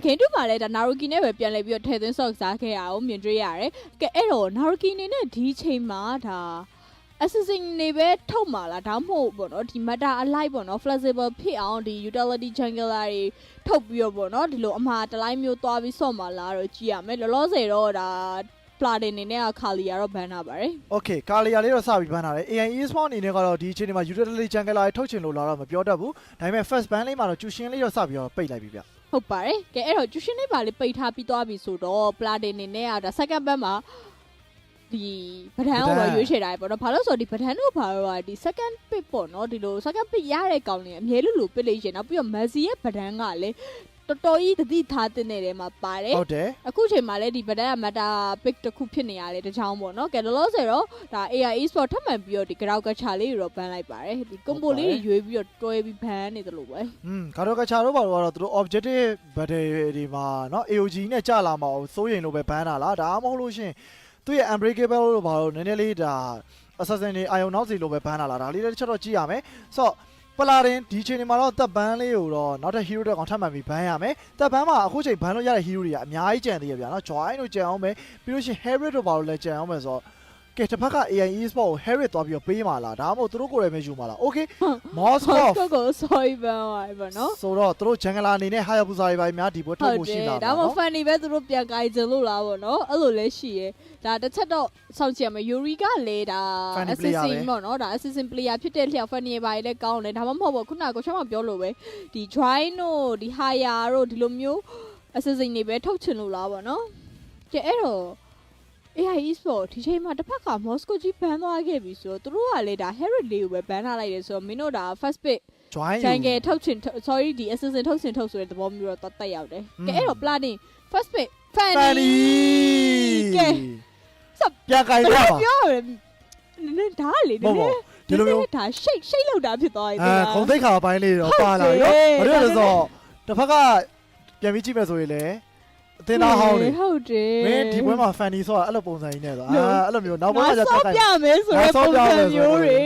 ။ခင်တူကလည်းဒါနာရူကီနဲ့ပဲပြန်လဲပြီးတော့ထည့်သွင်းဆော့ကစားခဲ့ရအောင်မြင်တွေ့ရတယ်။ကဲအဲ့တော့နာရူကီနေနဲ့ဒီချိန်မှာဒါ assessing နေပဲထုတ်မှာလားဒါမှမဟုတ်ပေါ့နော်ဒီ meta alike ပေါ့နော် flexible ဖြစ်အောင်ဒီ utility jungler တွေထုတ်ပြီးတော့ပေါ့နော်ဒီလိုအမှားတလိုက်မျိုးသွားပြီးဆော့မှာလားတော့ကြည့်ရမယ်လောလောဆယ်တော့ဒါ platin နေနဲ့ခါလီယာတော့ဘန်တာပါတယ်။ Okay ခါလီယာလေးတော့စပြီးဘန်တာတယ်။ AI eSport အနေနဲ့ကတော့ဒီအချိန်မှာ utility jungler တွေထုတ်ချင်လို့လာတော့မပြောတတ်ဘူး။ဒါပေမဲ့ first ban လေးမှာတော့ကျူရှင်လေးတော့စပြီးတော့ပိတ်လိုက်ပြီဗျ။ ဟုတ်ပါတယ်ကဲအဲ့တော့ကျူရှင်လေးပါလေးပိတ်ထားပြီးသွားပြီဆိုတော့ platin အနေနဲ့ကဒါ second band မှာဒီပဒန်းကိုပဲရွေးချယ်တာပဲပေါ့နော်ဘာလို့ဆိုတော့ဒီပဒန်းတို့ဘာလို့ကဒီ second pick ပေါ့နော်ဒီလို second pick ရတဲ့ကောင်လေးအမြဲလို့လို့ပစ်လိုက်ရှင်နောက်ပြီးတော့ Messi ရဲ့ပဒန်းကလည်း တော်တော်ကြီးတတိထားတဲ့နေတယ်မှာပါတယ် ဟုတ်တယ် အခုချိန်မှာလည်းဒီပဒန်းက meta pick တစ်ခုဖြစ်နေရတယ်တချောင်းပေါ့နော်ကဲလောလောဆယ်တော့ဒါ AI Esport ထပ်မံပြီးတော့ဒီ ground capture လေးတွေတော့ဘန်လိုက်ပါတယ်ဒီ combo လေးတွေရွေးပြီးတော့တွဲပြီးဘန်နေတယ်လို့ပဲ อืมဂါတော့ကချာတော့ဘာလို့ကတော့သူတို့ objective battle ဒီမှာเนาะ AOG နဲ့ကြာလာမှာစိုးရင်လို့ပဲဘန်းတာလားဒါမှမဟုတ်လို့ရှရင်သူ့ရဲ့ unbreakable လို့ဘာလို့နည်းနည်းလေးဒါ assassin တွေအာယုံနောက်စီလို့ပဲဘန်းတာလားဒါလေးတစ်ချက်တော့ကြည့်ရမယ်ဆိုတော့ ပလာရင်ဒီချိန်ဒီမှာတော့တပ်ပန်းလေးကိုတော့နောက်ထပ် hero တွေကောင်ထပ်မှန်ပြီးဘန်းရမယ်တပ်ပန်းမှာအခုချိန်ဘန်းလို့ရတဲ့ hero တွေကအများကြီးကြံသေးရဗျာနော် join တို့ကြံအောင်မယ်ပြီးလို့ရှိရင် harry တို့ပါလို့လည်းကြံအောင်မယ်ဆိုတော့ ကဲတစ်ဖက်က AI Esport ကို harry သွားပြီးတော့ပေးမှာလားဒါမှမဟုတ်သူတို့ကိုယ်တိုင်ပဲယူမှာလား okay moskov ကိုကို sorry ဘန်ပါပဲနော်ဆိုတော့သူတို့ဂျန်ဂလာအနေနဲ့ဟာယာပူဇာတွေပိုင်းများဒီဘက်ထွက်ဖို့ရှိလာဒါတာမှနော် funny ပဲသူတို့ပြန်ကြိုင်ကြလို့လားပေါ့နော်အဲ့လိုလဲရှိရဲဒါတစ်ချက်တော့စောင့်ကြည့်ရမယ် Yuri ကလည်းဒါ Funny player ပဲ assassin ပေါ့နော်ဒါ assassin player ဖြစ်တဲ့လျှောက် funny ပါလေကောင်းတယ်ဒါမှမဟုတ်ဘူးခုနကကိုချောင်းမပြောလို့ပဲဒီ join တို့ဒီ hire တို့ဒီလိုမျိုး assassin တွေပဲထုတ်ချင်လို့လားပေါ့နော်ကျအဲ့တော့ AI Esport ဒီချိန်မှာတစ်ဖက်က Moscow ကြီးဘန်သွားခဲ့ပြီဆိုတော့သူတို့ကလည်းဒါ Herald လေးကိုပဲဘန်ထားလိုက်တယ်ဆိုတော့မင်းတို့ဒါ first pick join ဂျန်ကယ်ထုတ်ချင်ထုတ် sorry ဒီ assistant ထုတ်ချင်ထုတ်ဆိုတဲ့သဘောမျိုးတော့တက်ရောက်တယ်။ကဲအဲ့တော့ platin first pick ဖန် fanny နီကဲစပ်ပြန်ကြိုင်ဘယ်ရလိုပါပြောရလဲနည်းနည်းဒါလေမနဟုတ်ည်းပါနည်းဒီလိုမျိုးဒါ shake shake လောက်တာဖြစ်သွားပြီအဲခုံသိက္ခာပိုင်းလေးတော့ပါလာရောဘာလို့လဲဆိုတော့တစ်ဖက်ကပြန်ပြီးကြည့်မယ်ဆိုရင်လေ အသင်းသားဟောင်းနေဟုတ်တယ်မင်းဒီဘက်မှာဖန်နီဆိုတာအဲ့လိုပုံစံကြီးနဲ့ဆိုအာအဲ့လိုမျိုးနောက်ဘငါက်ကကျဆောတက်ပြကြိုင်မယ်ဆိုတဲ့ငါဆောပုံပြမယ်စံဆိုမျိုးတဲ့တွေ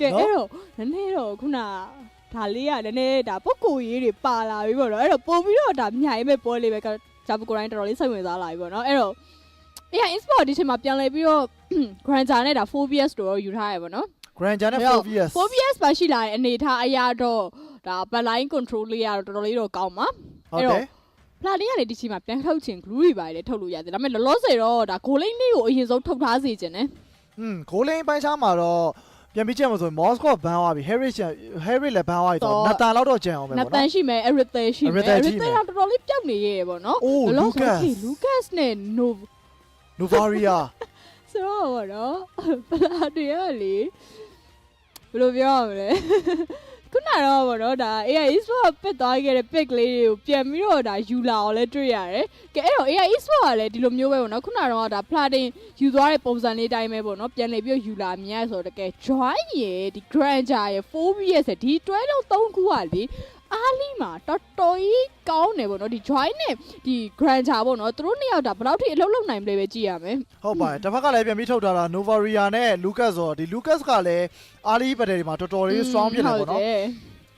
ကဲနော်အဲ့တော့နည်းနည်းတော့ခုနဒါလေးကနည်းနည်းဒါပုတ်ကိုရေးတွေပါလာပြီပေါ့နော်အဲ့တော့ပို့ပြီးတော့ဒါမြိုင်မဲ့ပွဲလေးပဲကဂျာပကိုတိုင်းတော်တော်လေးစိတ်ဝင်စားလာပြီပေါ့နော်အဲ့တော့ AI Esport ဒီချိန်မှာပြန်လဲပြီးတော့ Granger နဲ့ဒါ Phobias တို့ရောယူထားရပါတော့ grand jan နဲ့အဲ့တော့ phobias Phobias ပါရှိလာတဲ့အနေထားအရာတော့ဒါ backline control လေးရတော့တော်တော်လေးတော့ကောင်းပါဟုတ် တယ် Platin ကလည်းဒီချိန်မှာပြန်ထုတ်ချင် glue တွေပါလေထုတ်လို့ရတယ်ဒါပေမဲ့လောလောဆယ်တော့ဒါ goal line လေးကိုအရင်ဆုံးထုတ်ထားစေချင်တယ်อืมဂိုးလိန်ပိုင်းခြားမှာတော့ပြန်ပြီးကြည့်မှာဆိုရင် Moscow ဘန်သွားပြီ Harry Harry လည်းဘန်သွားပြီတော့နတန်လောက်တော့ကြံအောင်ပဲနပေါ့တန်နော်ရှိမယ် Erithe ရှိမယ် Erithe ရှိမယ် Erithe တော့တော်တော်လေးပြောက်နေရဲ့ပေါ့နော်အိုးလောလောဆယ် Lucas okay Lucas နဲ့ No Novaria ဆိုတော့ပေါ့နော် Platin ကလေဘယ်လိုပြောရမလဲ ခုနတော့ဗောနော်ဒါ AI Esport ပစ်သွားခဲ့တဲ့ pick လေးတွေကိုပြန်ပြီးတော့ဒါယူလာအောင်လဲတွေ့ရတယ်။ကဲအဲ့တော့ AI Esport ကလည်းဒီလိုမျိုးပဲဗောနော်ခုနတော့ဒါ platin ယူသွားတဲ့ပုံစံလေးတိုင်းပဲဗောနော်ပြန်လေပြီးတော့ယူလာမြင်ရဆိုတော့တကယ် join ရယ်ဒီ granger ရယ် phobias ရယ်ဒီတွဲလုံး၃ခုကလေ အားလီမှာတော်တော်ကြီးကောင်းတယ်ဗောနော်ဒီ join နဲ့ဒီ granger ဗောနော်သူတို့နှစ်ယောက်ဒါဘယ်လောက်ထိအလုပ်လုပ်နိုင်မလဲပဲကြည့်ရမယ်ဟုတ်ပါတယ်တစ်ဖက်ကလည်းပြန်ပြီးထုတ်ထားတာ Novaria နဲ့ Lucas ဆိုတော့ဒီ Lucas ကလည်း early battle တွေမှာတော်တော်လေး strong ဖြစ်တယ်ပေါ့နော်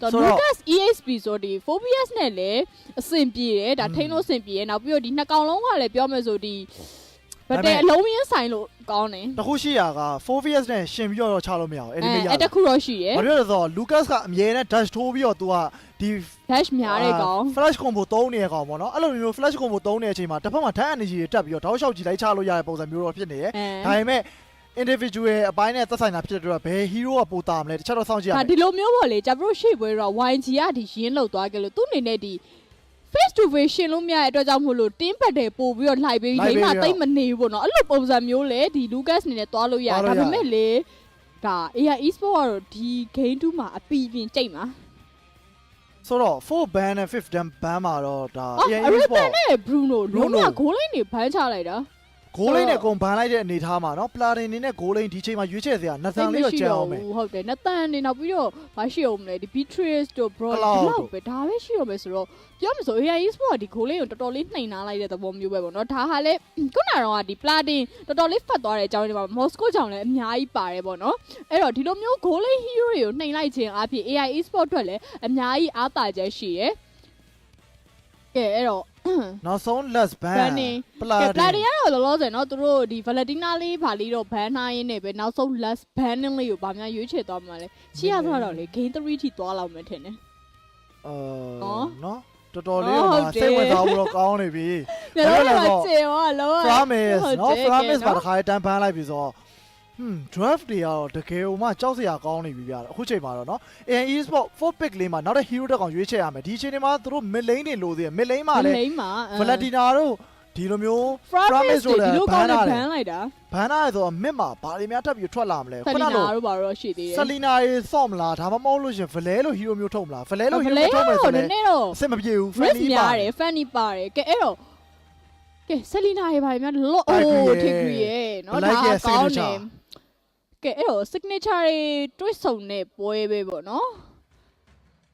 တော့ဆိုတော့ Lucas EXP ဆိုဒီ Phobias နဲ့လည်းအဆင်ပြေတယ်ဒါထိန်းလို့အဆင်ပြေတယ်နောက်ပြီးတော့ဒီနှစ်ကောင်လုံးကလည်းပြောမယ်ဆိုဒီ ဗဒါပေမဲ့တဲ့အလုံးရင်းဆိုင်လို့ကောင်းတယ်တခုရှိရာက 4vs နဲ့ရှင်ပြီးတော့ချလို့မရအောင်အဲ့ဒီမရအဲ့တဘူးခုတော့ရှိရယ်ဘာဖြစ်လဲဆိုတော့ Lucas ကအမြဲတမ်း dash ထိုးပြီးတော့ तू ကဒီ dash များတဲ့ကောင် flash combo သုံးနေတဲ့ကောင်ပေါ့နော်အဲ့လိုမျိုး flash combo သုံးနေတဲ့အချိန်မှာတစ်ဖက်မှာ time energy တွေတက်ပြီးတော့တောက်လျှောက်ကြည့်လိုက်ချလို့ရတဲ့ပုံစံမျိုးတော့ဖြစ်နေရဲ့အဲဒါပေမဲ့ individual အပိုင်းနဲ့သက်ဆိုင်တာဖြစ်တဲ့အတွက်ဘယ် hero ကပိုတာမလဲတစ်ချက်တော့စောင့်ကြည့်ရဒါမယ်ဒီလိုမျိုးပေါ့လေကျွန်တော်တို့ရှေ့ပွဲတော့ YG ကဒီရင်းလောက်သွားကြလို့သူ့အနေနဲ့ဒီ face to face ရှင်းလို့မရတဲ့အတွက်ကြောင့်မို့လို့တင်းပတ်တယ်ပို့ပြီးတော့လိုက်ပြီးလိုက်လိမ့်ပြီးမှာတော့တိတ်မနေဘူးပေါ့နော်အဲ့လိုပုံစံမျိုးလေဒီ Lucas အနေနဲ့သွားလို့ရသွားလို့ဒါရပေမဲ့လေဒါ AI Esport ကတော့ဒီ game 2မှာအပီပြင်ကြိတ်မှာဆိုတော့4 ban နဲ့5 ban ban မှာတော့ဒါအော် AI Arita Esport နဲ့ Bruno လုံးဝ Bruno ဂိုးလိင်းတွေဘန်းချလိုက်တာ ဂိုးလိမ့်နဲ့အကုန်ဘန်လိုက်တဲ့အနေထားမှာနော် platin နေနဲ့ဂိုးလိမ့်ဒီချိန်မှာရွေးချယ်စရာနှစ်ဆန်လေးတော့ကြံအောင်မယ်ဘူးဟုတ်တယ်နတန်နေနောက်ပြီးတော့မရှိအောင်မလဲဒီ Beatrice တို့ Bro အဲ့ဒီလောက်လောက်ပဲဒါပဲရှိအောင်မယ်ဆိုတော့ပြောမဆို AI Esport ကဒီဂိုးလိင်းကိုတော်တော်လေးနှိမ်နာလိုက်တဲ့သဘောမျိုးပဲပေါ့နော်ဒါဟာလေခုနကတော့ဒီ Platin တော်တော်လေးဖတ်သွားတဲ့အကြောင်းတွေပါ Moscow ကြောင့်လည်းအများကြီးပါတယ်ပေါ့နော်အဲ့တော့ဒီလိုမျိုးဂိုးလိင်း hero တွေကိုနှိမ်လိုက်ခြင်းအပြင် AI Esport အတွက်လည်းအများကြီးအားသာချက်ရှိရယ်ကဲအဲ့တော့ နောက်ဆုံး last ban Banning ပလာကဲဒီပလာတီကတော့လောလောဆယ်နော်သူတို့ဒီ Valentina လေးဗာလေးတော့ ban နိုင်ရင်းနဲ့ပဲနောက်ဆုံး last banning လေးကိုဗာများရွေးချယ်သွားမှာလဲချီရသွားတော့လေ game 3ထိသွားလောက်မယ်ထင်တယ်အာနော်နော်တော်တော်လေးဟုတ်တော့တယ်စိတ်ဝင်စားဖို့တော့ကောင်းနေပြီညလုံးတော့ကျေရောလော promise ဟုတ်နော်တယ် promise ကဲပါနော်တခါလေးတန်းပန်းလိုက်ပြီဆိုတော့ hmm draft တွေကတော့တကယ်ဟိုမှကြောက်စရာကောင်းနေပြီဗျာအခုချိန်မှာတော့နော် AE Sport 4 pick လေးမှာနောက်တဲ့ hero တက်ကောင်ရွေးချယ်ရမယ်ဒီအချိန်ဒီမှာသူတို့ mid lane တွေလိုသေးတယ် mid lane မှာလည်းလိမ့်မှာ Valentina တို့ဒီလိုမျိုး promise Promise တို့ဆိုလည်းဒီလိုကောင်းတဲ့ ban ဘရတယ်န်လိုက်တာဘန်နာရယ်ဆိုတော့ mid မှာဘာတွေများထပ်ပြီးထွက်လာမလဲဆခုလီနနာလိုတို့ဘာလို့ရှိသေးတယ်ဆလီနာရေဆော့မလားဒါမှမဟုတ်လို့ရှရင်ဗလဲလို hero မျိုးထုတ်မလားဗလဲလိုဗ hero လဲမျိုးထုတ်မယ်တော့ဆိုနလဲည်းနည်းတော့အဆင်မပြေဘူး risk friendly များပါတယ် funny ပါတယ်ကဲအဲ့တော့ကဲဆလီနာရေဘာတွေများလော့ Tigre အိုးရဲ့ Tigre ရဲ့နော် Black ဒါရဲ့ကောင်း signature တယ် ကဲအဲ့တော့ signature တွေတွစ်ဆုံတဲ့ပွဲပဲပေါ့နော်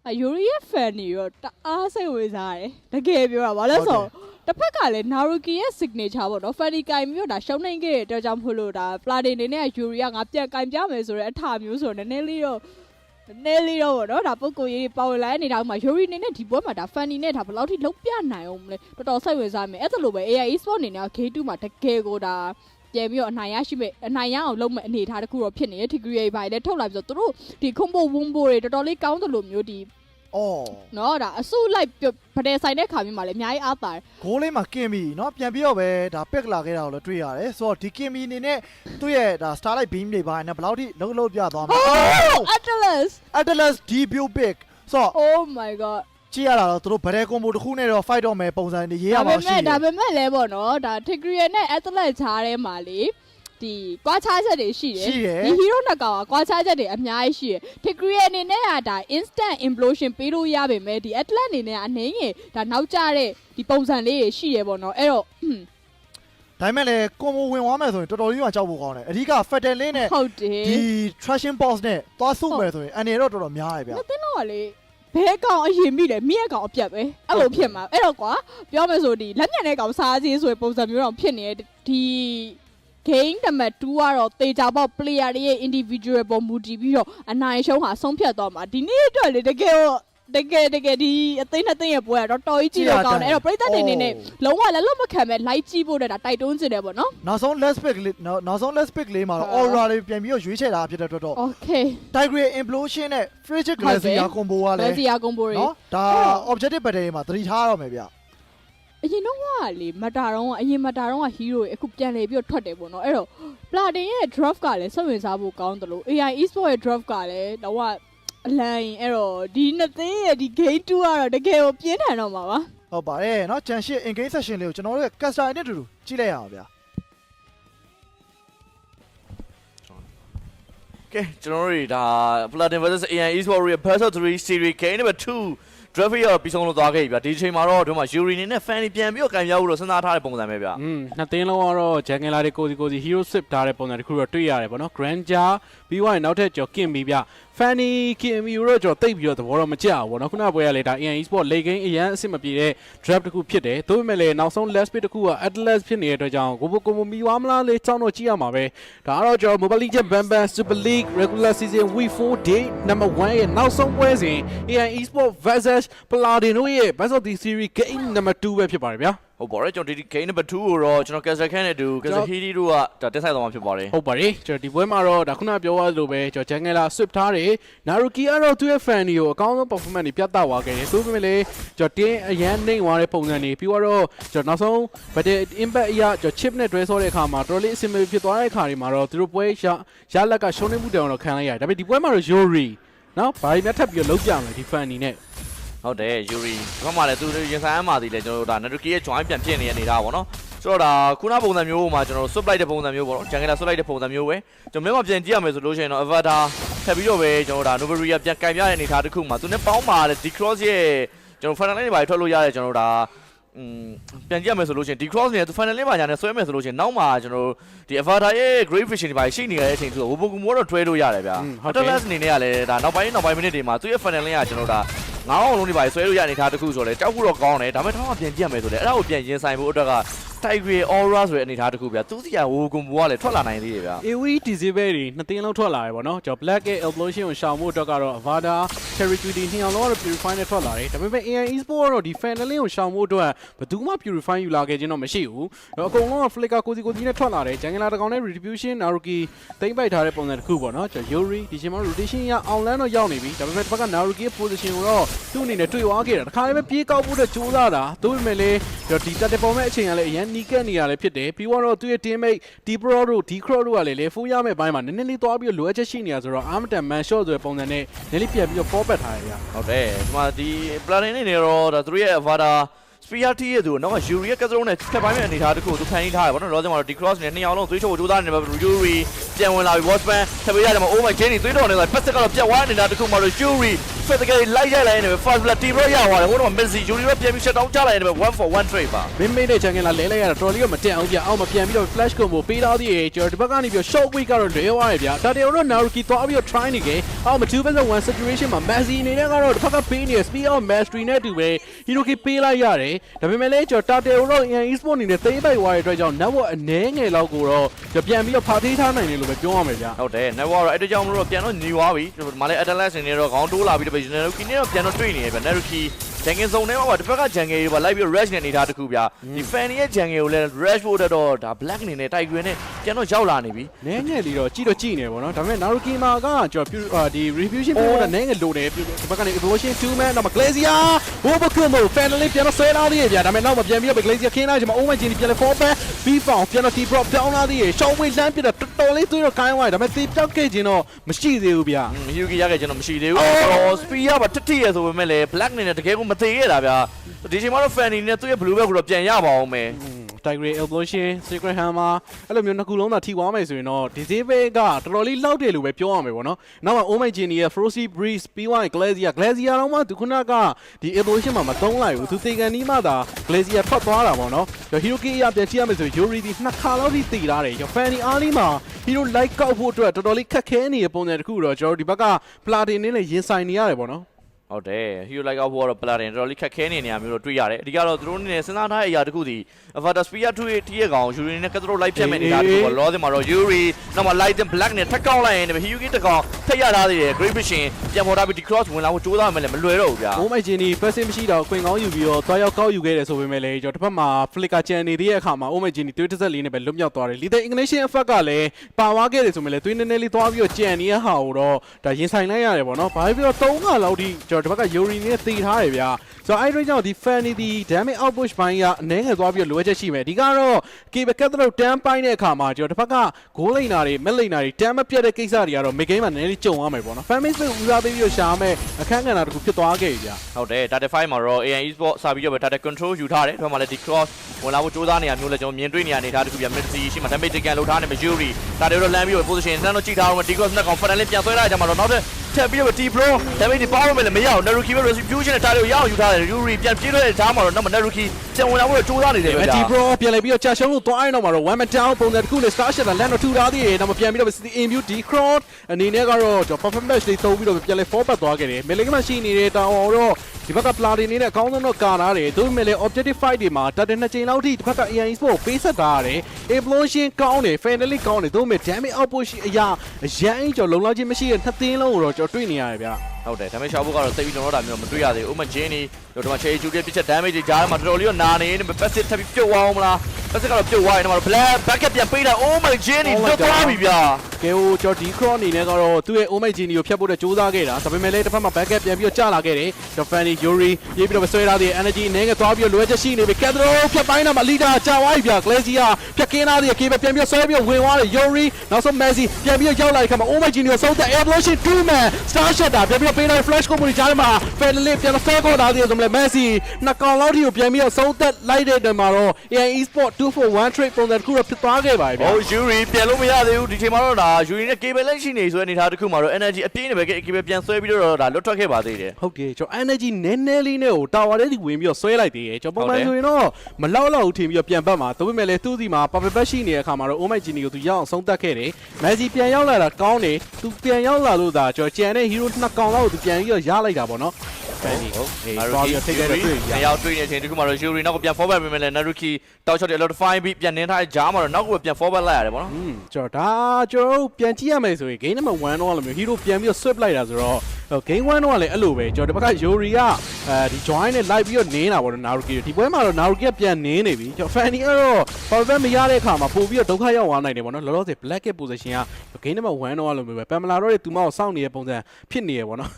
အယူရီရဲ့ fan တွေရောတအားစိတ်ဝင်စားတယ်တကယ်ပြောတာဘာလဲဆိုတော့တစ်ဖက်ကလည်း Naruki ရဲ့ signature ပေါ့နော် Fanny ကင်မျိုးဒါရှုံးနိုင်ခဲ့တဲ့အတွက်ကြောင့်မို့လို့ဒါ Platin နေနဲ့ယူရီကငါပြန်ကင်ပြမယ်ဆိုတဲ့အထာမျိုးဆိုတော့နည်းနည်းလေးတော့နည်းနည်းလေးတော့ပေါ့နော်ဒါပုံကိုရေးပေါဝင်လာတဲ့နေတာမှာယူရီနေနဲ့ဒီပွဲမှာဒါ Fanny နဲ့ဒါဘယ်လောက်ထိလုံးပြနိုင်အောင်မလဲတော်တော်စိတ်ဝင်စားမယ်အဲ့ဒါလိုပဲ AI Esport အနေနဲ့ K2 မှာတကယ်ကိုဒါ ပြန်ပြီးတော့အနိုင်ရရှိမဲ့အနိုင်ရအောင်လုပ်မဲ့အနေအထားတစ်ခုတော့ဖြစ်နေတယ် degree ဘာတွေလည်းထုတ်လာပြီးတော့သူတို့ဒီခွန်ပိုဝွန်ပိုတွေတော်တော်လေးကောင်းတယ်လို့မျိုးဒီအော်နော်ဒါအဆုလိုက်ပဒယ်ဆိုင်တဲ့ခါမျိုးမှာလည်းအများကြီးအားပါတယ်ဂိုးလေးမှာကင်ပြီနော်ပြန်ပြီးတော့ပဲဒါပက်လာခဲ့တာကိုလည်းတွေ့ရတယ်ဆိုတော့ဒီကင်ပြီအနေနဲ့သူ့ရဲ့ဒါ starlight beam တွေပါနဲ့ဘယ်လောက်ထိလုံးလုံးပြသွားမလဲ Atlas Atlas debut pick ဆိုတော့ Oh my god ကြည့်ရတာတော့သူတို့ဗရဲကွန်ဘိုတစ်ခုနဲ့တော့ fight တော့မယ်ပုံစံတွေရေးရဒါပါပေရှိမဲ့တယ်ဒါပေမဲ့လည်းပေါ့နော်ဒါ Tigray နဲ့ Atlas ခြားထဲမှာလေဒီကွာခြားချက်တွေရှိတယ်ရှိတယ်ဒီ hero နှစ်ကောင်ကကွာခြားချက်တွေအများကြီးရှိတယ် Tigray အနေနဲ့ကဒါ instant implosion ပေးလို့ရပေမဲ့ဒီ Atlas အနေနဲ့ကနေငယ်ဒါနောက်ကျတဲ့ဒီပုံစံလေးတွေရှိရပေါ့နော်အဲ့တော့ဒါပေမဲ့လည်းကွန်ဘိုဝင်သွားမယ်ဆိုရင်တော်တော်ကြီးမှကြောက်ဖို့ကောင်းတယ်အဓိက fatal lane နဲ့ဟုတ်တယ်ဒီ trashing boss နဲ့သွားဆုမယ်ဆိုရင်အနေတော့တော်တော်များတယ်ဗျမသိတော့ကလေ ဘဲကောင်အရင်မိတယ်မိရဲ့ကောင်အပြတ်ပဲအဲ့လိုဖြစ်မှာအဲ့တော့ကွာပြောမယ်ဆိုဒီလက်ညံတဲ့ကောင်စားခြင်းဆိုရင်ပုံစံမျိုးတော့ဖြစ်နေတဲ့ဒီ game number 2ကတော့တေချာပေါက် player တွေရဲ့ individual ပေါ်မူတည်ပြီးတော့အနိုင်ရှုံးဟာဆုံးဖြတ်သွားမှာဒီနေ့အတွက်လေတကယ်တော့ တကယ်တကယ်ဒီအသိနှစ်သိရဲ့ပွဲကတော့တော်ကြီးကြည့်တော့ကောင်းတယ်အဲ့တော့ပရိသတ်တွေအနေနဲ့လုံးဝလည်းလုံးမခံမဲ့ live ကြည့်ဖို့တဲ့ဒါတိုက်တွန်းနေတယ်ပေါ့နော်နောက်ဆုံး last pick လေးနောက်နောက်ဆုံး last pick လေးမှာတော့ aura လေးပြန်ပြီးတော့ရွေးချယ်တာဖြစ်တဲ့အတွက်တော့ okay Tigray implosion နဲ့ frigid ဟုတ်တယ် glacier combo ကဘလယ်ည်းစီယာကွန်ဘိုတွေနော်ဒါအဲ့တော့ objective battle တွေမှာသတိထားရတော့မယ်ဗျအရင်တော့ကလေမတာတော့ကအရင်မတာတော့က hero တွေအခုပြန်လေပြီးတော့ထွက်တယ်ပေါ့နော်အဲ့တော့ Platin ရဲ့ draft ကလည်းစိတ်ဝင်စားဖို့ကောင်းတယ်လို့ AI Esport ရဲ့ draft ကလည်းတော့က အလန်အဲ့တော့ဒီနှစ်သိန်းရဲ့ဒီ game 2ကတော့တကယ်ကိုပြင်းထန်တော့မှာပါ ဟုတ်ပါတယ်เนาะဂျန်ရှစ် in game session လေးကိုကျွန်တော်တို့ရဲ့ caster နဲ့အတူတူကြည့်လိုက်ရအောင်ဗျာ ကဲကျွန်တော်တို့တွေဒါ Platinum vs AN Esports ရဲ့ Best of 3 Series Game number 2 Draft ရောပြီးဆုံးလို့သွားခဲ့ပြီဗျာဒီအချိန်မှာတော့ဒီမှာ Yuri နေနဲ့ Fan တွေပြန်ပြီးတော့ကန်ပြောက်လို့စဉ်းစားထားတဲ့ပုံစံပဲဗျာ อืมနှစ်သင်းလုံးကတော့ဂျန်ဂယ်လာတွေကိုစီကိုစီ hero swip ထားတဲ့ပုံစံတစ်ခုတော့တွေ့ရတယ်ပေါ့နော် Granger ပြီးသွားရင်နောက်ထပ်ကျော်ကင်ပြီဗျ Fanny KMU တော့ကျော်တိတ်ပြီးတော့သဘောတော့မကျဘူးပေါ့နော်ခုနကပွဲရလေဒါ AN Esport လေကိန်းအရန်အဆင်မပြေတဲ့ draft တစ်ခုဖြစ်တယ်ဒါပေမဲ့လည်းနောက်ဆုံး last pick တစ်ခုက Atlas ဖြစ်နေတဲ့အတွက်ကြောင့်ကိုဘကိုမမီဝါမလားလေစောင်းတော့ကြည့်ရမှာပဲဒါကတော့ကျော် Mobile Legends Bam Bam Super League Regular Season Week 4 Day Number 1ရဲ့နောက်ဆုံးပွဲစဉ် AN Esport vs Paladin တို့ရဲ့ Best of the Series Game Number 2ပဲဖြစ်ပါတယ်ဗျာ ဟုတ်ပါတယ်ကျွန်တော်ဒီ Game number 2ကိုတော့ကျွန်တော် Caster Can နဲ့အတူ Caster Hidi တို့ကဒါတက်ဆိုင်သွားမှာဖြစ်ပါတယ်ဟုတ်ပါတယ်ကျွန်တော်ဒီပွဲမှာတော့ဒါခုနပြောရလိုပဲကျွန်တော်ဂျန်ဂယ်လာ swip ထားတယ်နာရူကီကတော့သူ့ရဲ့ fan တွေကိုအကောင်းဆုံး performance တွေပြသသွားခဲ့တယ်ဆိုပေမဲ့လည်းကျွန်တော်တင်းအရန်နှိမ့်သွားတဲ့ပုံစံတွေပြီးတော့ကျွန်တော်နောက်ဆုံး battle impact အရာကျွန်တော် chip နဲ့တွဲဆောတဲ့အခါမှာတော်တော်လေးအဆင်ပြေဖြစ်သွားတဲ့အခါတွေမှာတော့သူတို့ပွဲရရလက်ကရှုံးနေမှုတောင်တော့ခံလိုက်ရတယ်ဒါပေမဲ့ဒီပွဲမှာတော့ Yuri နော်ဘာတွေများထပ်ပြီးတော့လုံးပြမယ်ဒီ fan အနေနဲ့ ဟုတ်တယ် Yuri ဒီဘက်မှာလည်းသူရင်ဆိုင်အမှသည်လည်းကျွန်တော်တို့ဒါ Naruki ရဲ့ join ပြန်ဖြစ်နေတဲ့အနေထားပါတော့ဆိုတော့ဒါခုနပုံစံမျိုးမှာကျွန်တော်တို့ swap လိုက်တဲ့ပုံစံမျိုးပေါ့နော် Jungle swap လိုက်တဲ့ပုံစံမျိုးပဲကျွန်တော်မျက်မှောက်ပြန်ကြည့်ရမယ်ဆိုလို့ရှိရင်တော့ Avatar ထပ်ပြီးတော့ပဲကျွန်တော်တို့ဒါ Novaria ပြန်ကင်ပြတဲ့အနေထားတစ်ခုမှာသူနဲ့ပေါင်းပါတဲ့ D-Cross ရဲ့ကျွန်တော် final line တွေပါထွက်လို့ရတယ်ကျွန်တော်တို့ဒါอืมပြန်ကြည့်ရမယ်ဆိုလို့ရှိရင် D-Cross နဲ့သူ final line ပါညာနဲ့ဆွဲမယ်ဆိုလို့ရှိရင်နောက်မှာကျွန်တော်တို့ဒီ Avatar ရဲ့ Great Vision တွေပါရှိနေတဲ့အချိန်ဆိုတော့ Wobokumo တော့တွဲလို့ရတယ်ဗျာ Atlas အနေနဲ့ကလည်းဒါနောက်ပိုင်းနောက်ပိုင်း minute တွေမှာသူ့ရဲ့ final line ကကျွန်တော်တို့ဒါ ငေါင်းအောင်လုံးတွေပါဆွဲလို့ရအနေထားတစ်ခုဆိုတော့လေကြောက်ဖို့တော့ကောင်းတယ်ဒါပေမဲ့ထောင်းကပြန်ကြည့်ရမယ်ဆိုလေအဲ့ဒါကိုပြန်ရင်ဆိုင်ဖို့အတွက်က Tiger Aura ဆိုတဲ့အနေအထားတစ်ခုဗျာသူစီကဝိုကွန်ဘူကလည်းထွက်လာနိုင်သေးတယ်ဗျာ AOE disable တွေနှစ်သိန်းလောက်ထွက်လာတယ်ပေါ့နော်ကျွန်တော် Black ရဲ့ Evolution ကိုရှောင်ဖို့အတွက်ကတော့ Avada Territory နှစ်အောင်လုံးကတော့ Purify နဲ့ထွက်လာတယ်ဒါပေမဲ့ AI Esport ကတော့ဒီ Fanalin ကိုရှောင်ဖို့အတွက်ဘယ်သူမှ Purify ယူလာခဲ့ခြင်းတော့မရှိဘူးအကုန်လုံးက Flicker ကိုစီကိုစီနဲ့ထွက်လာတယ် Jungler တကောင်နဲ့ Retribution Naruki တိမ့်ပိုက်ထားတဲ့ပုံစံတစ်ခုပေါ့နော်ကျွန်တော် Yuri ဒီချိန်မှာ rotation ရအောင်လန်းတော့ရောက်နေပြီဒါပေမဲ့တစ်ဖက်က Naruki ရဲ့ position ကိုတော့သူ့အနေနဲ့တွေ့သွားခဲ့တာတခါလေးပဲပြေးကောက်ဖို့အတွက်ကြိုးစားတာဒါပေမဲ့လည်းကျွန်တော်ဒီတက်တဲ့ပုံမဲ့အချိန်ကလည်းအရင်နီးကပ်နေရလည်းဖြစ်တယ်ပြီးတော့သူ့ရဲ့ teammate D Pro တို့ D Crow တို့ကလည်းလေဖိုးရမယ့်ဘိုင်းမှာနည်းနည်းလေးသွားပြီးလိုအပ်ချက်ရှိနေတာဆိုတော့ Armadan Man Shot ဆိုတဲ့ပုံစံနဲ့နည်းနည်းလေးပြန်ပြီးတော့ forward ထားရရဟုတ်တယ်ဒီမှာဒီ planning နေနေတော့ဒါသူတို့ရဲ့ Avada Spear T ရဲ့သူနောက်က Yuri ရဲ့ကစလုံးနဲ့ထပ်ပိုင်းမဲ့အနေအထားတစ်ခုကိုသူဖန်တီးထားတယ်ဗောနော်လောဆယ်မှာတော့ဒီ cross နဲ့နှစ်ယောက်လုံးသွေးထုတ်ဖို့ကြိုးစားနေတယ်ဗျ Yuri ပြန်ဝင်လာပြီ Watchman ထပ်ပေးရတယ်မှာ Oh my Jenny သွေးထုတ်နေတာပတ်သက်ကတော့ပြတ်ဝါနေတာတစ်ခုမှတော့ Yuri ဖက်တကယ်လိုက်ရိုက်လိုက်နေပဲ Fast Blood Team ရောရသွားတယ်ဟိုတော့ Messi Yuri ရောပြန်ပြီး shut down ချလိုက်နေတယ်1 for 1 trade ပါမင်းမိတ်တဲ့ channel လာလဲလဲရတာတော်လေးကမတက်အောင်ပြအောင်မပြန်ပြီးတော့ flash combo ပေးထားသေးရဲ့ကျွန်တော်ဒီဘက်ကနေပြီးတော့ short week ကတော့လွဲသွားရဗျာဒါတေတော့ Naruki သွားပြီးတော့ try နေခဲ့အောင်မ2 vs 1 situation မှာ Messi အနေနဲ့ကတော့ဒီဘက်ကပေးနေ speed of mastery နဲ့တူပဲ Hiroki ပေးလိုက်ရတယ်ဒါပေမဲ့လည်းကျွန်တော် Tate တော့ EN Esport အနေနဲ့သိမ်းပိုက်သွားတဲ့အတွက်ကြောင့် network အနည်းငယ်လောက်ကိုတော့ကျွန်တော်ပြန်ပြီးတော့ဖာသေးထားနိုင်တယ်လို့ပဲပြောရမယ်ဗျာဟုတ်တယ် network တော့အဲ့တကြောင့်မလို့ပြန်တော့ညီသွားပြီဒီမှာလည်း Atlas နေတော့ခေါင်းတိုးလာပြီးတော့ Naruki နဲ့တော့ပြန်တော့တွေ့နေတယ်ဗျ Naruki ဂျန်ကင်စုံထဲမှာပါတစ်ဖက်ကဂျန်ကယ်တွေပါလိုက်ပြီး rush နဲ့နေတာတခုဗျဒီ fan ရဲ့ဂျန်ကယ်ကိုလည်း rush ဖို့အတွက်တော့ဒါ black အနေနဲ့တိုက်ကွင်းနဲ့ပြန်တော့ရောက်လာနေပြီနည်းငယ်လေးတော့ကြည့်တော့ကြည့်နေပေါ့နော်ဒါပေမဲ့ Naruki မှာကကျွန်တော်အာဒီ refusion ပြောတာနည်းငယ်လိုတယ်ဒီဘက်ကနေ evolution 2 man တော့ Glacier ဟိုဘကုမို finally ပြန်တော့ဆွဲလာသေးရဲ့ဗျာဒါပေမဲ့နောက်မပြန်ပြီးတော့ Glacier ခင်းလာချင်မှာ Oh my Genie ပြန်လဲ fall back ပြီးပေါင်ပြန်တော့ T drop down လာသေးရဲ့ short way လမ်းပြတော့တော်တော်လေးသွေးတော့ခိုင်းသွားတယ်ဒါပေမဲ့ T ပြောက်ခဲ့ခြင်းတော့မရှိသေးဘူးဗျာဟီယိုကီရခဲ့ကျွန်တော်မရှိသေးဘူးအော် speed ကပါတတိရဆိုပေမဲ့လည်း black အနေနဲ့တကယ်ကိုမသေးရတာဗျဒီချိန်မှာတော့ fan အနေနဲ့သူ့ရဲ့ blue back ကိုတော့ပြန်ရပါအောင်မယ် Tiger Evolution Secret Hammer အဲ့လိုမျိုးနှစ်ခုလုံးသာထိသွားမယ်ဆိုရင်တော့ Disable ကတော်တော်လေးလောက်တယ်လို့ပဲပြောရမယ်ပေါ့နော်။နောက်မှာ Oh My Genie ရဲ့ Frosty Breeze ပြီးသွားရင် Glacier Glacier တော့မှသူခုနကဒီ Evolution မှာမသုံးလိုက်ဘူး။သူတေကန်နီးမှသာ Glacier ထွက်သွားတာပေါ့နော်။ကျွန်တော် Hiroki အရပြန်ကြည့်ရမယ်ဆိုရင် Yuri ဒီနှစ်ခါလောက်ထိတည်ထားတယ်။ကျွန်တော် Fanny Army မှာ Hero Light ကောက်ဖို့အတွက်တော်တော်လေးခက်ခဲနေတဲ့ပုံစံတစ်ခုတော့ကျွန်တော်တို့ဒီဘက်က Platin နဲ့လည်းရင်ဆိုင်နေရတယ်ပေါ့နော်။ ဟုတ်တယ် hero like out ဘောတော့ platin တော်တော်လေးခက်ခဲနေနေရမျိုးတော့တွေ့ရတယ်အဓိကတော့သူတို့အနေနဲ့စဉ်းစားထားတဲ့အရာတစ်ခုစီ avatar spear 2ရဲ့တီးရကောင် yuri နဲ့ကသရိုလိုက်ဖြတ်မဲ့နေတာတခုပေါ့လောစင်မှာတော့ yuri နောက်မှာ light and black နဲ့ထက်ကောက်လိုက်ရင်လည်း hyuki တကောင်ထက်ရထားသေးတယ် great vision ပြန်ပေါ်ထားပြီးဒီ cross ဝင်လာဖို့ကြိုးစားမှလည်းမလွယ်တော့ဘူးဗျာ။ဘုံမိုက်ဂျင်းနီ first aid မရှိတော့ခွင်ကောင်းယူပြီးတော့သွားရောက်ကောက်ယူခဲ့တယ်ဆိုပေမဲ့လည်းကျွန်တော်တစ်ဖက်မှာ flicker ကျန်နေသေးတဲ့အခါမှာဘုံမိုက်ဂျင်းနီသွေးတစ်ဆက်လေးနဲ့ပဲလွတ်မြောက်သွားတယ်။ lethal ignition effect ကလည်းပါဝါခဲ့တယ်ဆိုပေမဲ့လည်းသွေးနည်းနည်းလေးသွားပြီးတော့ကြံနေတဲ့ဟာကိုတော့ဒါရင်ဆိုင်လိုက်ရတယ်ပေါ့နော်။ဘာဖြစ်လို့3ခါလောက်ထိကျွန်တော်တစ်ဖက်က Yuri နဲ့တည်ထားတယ်ဗျာ။ဆိုတော့အဲ့ဒီကြောင့်ဒီ Fanny ဒီ damage outpush ဘိုင်းကအနည်းငယ်သွားပြီးတော့လိုအပ်ချက်ရှိမယ်။ဒီကတော့ Cable Cat တို့တန်းပိုင်းတဲ့အခါမှာကျွန်တော်တစ်ဖက်က goal လိန်နာတွေ mid လိန်နာတွေတန်းမပြတ်တဲ့ကိစ္စတွေကတော့ mid game မှာနည်းနည်းလေးကြုံရမယ်ပေါ့နော်။ fan base ကိုဦးစားပေးပြီးတော့ရှာမယ်အခန်းကဏ္ဍတစ်ခုဖြစ်သွားခဲ့ပြီဗျာ။ဟုတ်တယ် Tata 5မှာတော့ AI Esport စပြီးတော့ပဲ Tata control ယူထားတယ်ဒီမှာလည်းဒီ cross ဝင်လာဖို့ကြိုးစားနေရမျိုးလည်းကျွန်တော်မြင်တွေ့နေရနေတာတခုပြ Messi ရှိမှ damage တကန်လောက်ထားနေမှာ Yuri Tata တို့လမ်းပြီးတော့ position စမ်းတော့ကြည့်ထားအောင်ဒီ cross နဲ့ကောင် final ပြန်ဆွဲလိုက်ကြမှာတော့နောက်ထပ်ထပ်ပြီးတော့ T Pro damage တွေပါဝင်မယ်လည်းမရအောင် Naruki ပဲ retribution နဲ့ Tata တို့ရအောင်ယူထားတယ် Yuri ပြန်ပြေးတဲ့ထားမှာတော့နောက်မှာ Naruki ပြန်ဝင်လာဖို့ကြိုးစားနေတယ်ဗျာဒီ bro ပြန်လဲပြီးတော့ကြာရှုံးလို့သွားရင်တော့မှာတော့ one man down ပုံစံတစ်ခုနဲ့ star shot လန်တော့ထူထားသေးတယ်။နောက်မှပြန်ပြီးတော့ city immune d crowd အနေနဲ့ကတော့ကျွန်တော် performance တွေသုံးပြီးတော့ပြန်လဲ forward သွားခဲ့တယ်။ Melee မှာရှိနေတဲ့တောင်အောင်တော့ဒီဘက်က platin နေနဲ့အကောင်းဆုံးတော့ကာထားတယ်။ဒါပေမဲ့လည်း objective fight တွေမှာ target နှစ်ကြိမ်လောက်ထိဒီဘက်က AI Sport ပေးဆက်ထားရတယ်။ explosion ကောင်းတယ် finally ကောင်းတယ်ဒါပေမဲ့ damage output ရှိအရာအရန်ကျွန်တော်လုံလောက်ခြင်းမရှိတဲ့နှစ်သင်းလုံးကိုတော့ကျွန်တော်တွေ့နေရတယ်ဗျာ။ဟုတ်တယ် damage ရှောက်ဖို့ကတော့တိတ်ပြီးကျွန်တော်တို့ဒါမျိုးမတွေ့ရသေးဘူးဥမဂျင်းနီ တို့ဒီမှာ cherry juice ပြစ်ချက် damage တွေကြားထဲမှာတော်တော်လေးတော့နာနေနေ passive ထပ်ပြီးပြုတ်သွားအောင်မလား passive ကတော့ပြုတ်သွားရင်တော့ black bucket ပြန်ပေးတာ oh my jenny လွတ်သွားပြီဗျာကဲဟိုကျွန်တော်ဒီ cross အနေနဲ့ကတော့သူ့ရဲ့ oh my genie ကိုဖျက်ဖို့အတွက်ကြိုးစားခဲ့တာဒါပေမဲ့လည်းတစ်ဖက်မှာ backup ပြန်ပြီးတော့ကျလာခဲ့တယ်ကျွန်တော် Fanny Yuri ရေးပြီးတော့ဆွဲထားတဲ့ energy အနေနဲ့သွားပြီးတော့လိုအပ်ချက်ရှိနေပြီ Cadro ဖြတ်ပိုင်းတာမှာ leader ကြာသွားပြီဗျာ Glacier ဖြတ်ကင်းလာတဲ့ cable ပြန်ပြီးတော့ဆွဲပြီးတော့ဝင်သွားတယ် Yuri နောက်ဆုံး Messi ပြန်ပြီးတော့ရောက်လာတဲ့ခါမှာ oh my genie ကိုဆုံးသက် evolution 2 man star shot တာပြန်ပြီးတော့ပေးလိုက် flash combo ကြားထဲမှာ Fanny ပြန်တော့ဆွဲခေါ်လာသေးတယ်ဆိုမှလည်း Messi နှစ်ကောင်လောက်ထိကိုပြန်ပြီးတော့ဆုံးသက်လိုက်တဲ့တည်းမှာတော့ AI Esport 2 for 1 trade ပုံစံတစ်ခုတော့ဖြစ်သွားခဲ့ပါပြီဗျာ oh yuri ပြန်လို့မရသေးဘူးဒီချိန်မှာတော့ဒါ yuri နဲ့ cable လက်ရှိနေဆိုတဲ့အနေထားတစ်ခုမှာတော့ energy အပြည့်နဲ့ပဲ cable ပြန်ဆွဲပြီးတော့ဒါလွတ်ထွက်ခဲ့ပါသေးတယ်ဟုတ်ကဲ့ကျွန်တော် energy နည်းနည်းလေးနဲ့ကိုတာဝါထဲဒီဝင်ပြီးတော့ဆွဲလိုက်သေးတယ်ကျွန်တော်ပုံမှန်ဆိုရင်တော့မလောက်လောက်ထင်ပြီးတော့ပြန်ပတ်မှာဒါပေမဲ့လည်းသူ့စီမှာ perfect back ရှိနေတဲ့အခါမှာတော့ oh my genie ကိုသူရောက်အောင်ဆုံးသက်ခဲ့တယ် Messi ပြန်ရောက်လာတာကောင်းတယ်သူပြန်ရောက်လာလို့ဒါကျွန်တော်ကြံတဲ့ hero နှစ်ကောင်လောက်ကိုသူပြန်ပြီးတော့ရလိုက်တာပေါ့နော် Fanny ဟုတ်အေး Naruki သွားပြီးတော့ထိတ်ခဲ့တဲ့တွေ့ရနှစ်ယောက်တွေ့နေတဲ့အချိန်တခုမှတော့ Yuri နောက်ကပြန် forward ပြင်မယ်လဲ Naruki တောက်ချောက်တယ် alert fine ပြီးပြန်နင်းထားတဲ့ဂျားမှာတော့နောက်ကပြန် forward လိုက်ရတယ်ပေါ့နော် อืมကျွန်တော်ဒါကျွန်တော်တို့ပြန်ကြည့်ရမယ်ဆိုရင် game number 1တော့လည်းမျိုး hero ပြန်ပြီးတော့ swap လိုက်တာဆိုတော့ game 1တော့လည်းအဲ့လိုပဲကျွန်တော်ဒီဘက်က Yuri ကအဲဒီ join နဲ့ live ပြီးတော့နင်းတာပေါ့နော် Naruki ဒီပွဲမှာတော့ Naruki ကပြန်နင်းနေပြီကျွန်တော် Fanny ကတော့ power မရတဲ့အခါမှာပို့ပြီးတော့ဒုက္ခရောက်သွားနိုင်တယ်ပေါ့နော်လောလောဆယ် black position က game number 1တော့လည်းမျိုးပဲ Pamela တော့သူမကိုစောင့်နေတဲ့ပုံစံဖြစ်နေရပေါ့နော်